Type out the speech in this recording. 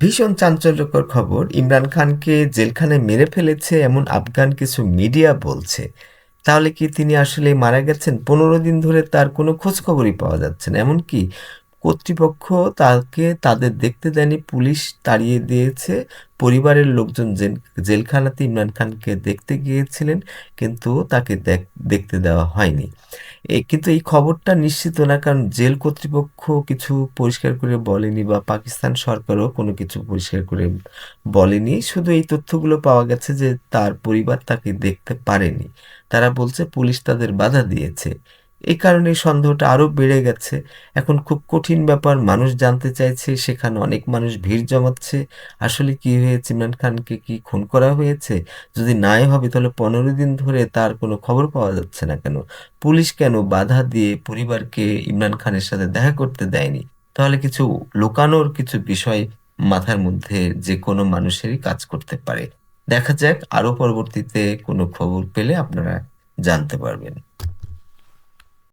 ভীষণ চাঞ্চল্যকর খবর, ইমরান খানকে জেলখানে মেরে ফেলেছে এমন আফগান কিছু মিডিয়া বলছে। তাহলে কি তিনি আসলে মারা গেছেন? পনেরো দিন ধরে তার কোনো খোঁজখবরই পাওয়া যাচ্ছে না। এমনকি কর্তৃপক্ষ তাকে, তাদের দেখতে দেয়নি, পুলিশ তাড়িয়ে দিয়েছে। পরিবারের লোকজন জেল, জেলখানাতে ইমরান খানকে দেখতে গিয়েছিলেন, কিন্তু তাকে দেখতে দেওয়া হয়নি। কিন্তু এই খবরটা নিশ্চিত না, কারণ জেল কর্তৃপক্ষ কিছু পরিষ্কার করে বলেনি বা পাকিস্তান সরকারও কোনো কিছু পরিষ্কার করে বলেনি। শুধু এই তথ্যগুলো পাওয়া গেছে যে তার পরিবার তাকে দেখতে পারেনি। তারা বলছে, পুলিশ তাদের বাধা দিয়েছে। এই কারণে সন্দেহটা আরও বেড়ে গেছে। এখন খুব কঠিন ব্যাপার, মানুষ জানতে চাইছে, সেখানে অনেক মানুষ ভিড় জমাচ্ছে। আসলে কি হয়েছে? ইমরান খানকে কি খুন করা হয়েছে? যদি নাই হবে, তাহলে পনেরো দিন ধরে তার কোনো খবর পাওয়া যাচ্ছে না কেন? পুলিশ কেন বাধা দিয়ে পরিবারকে ইমরান খানের সাথে দেখা করতে দেয়নি? তাহলে কিছু লুকানোর কিছু বিষয় মাথার মধ্যে যে কোনো মানুষেরই কাজ করতে পারে। দেখা যাক আরও পরবর্তীতে কোনো খবর পেলে আপনারা জানতে পারবেন।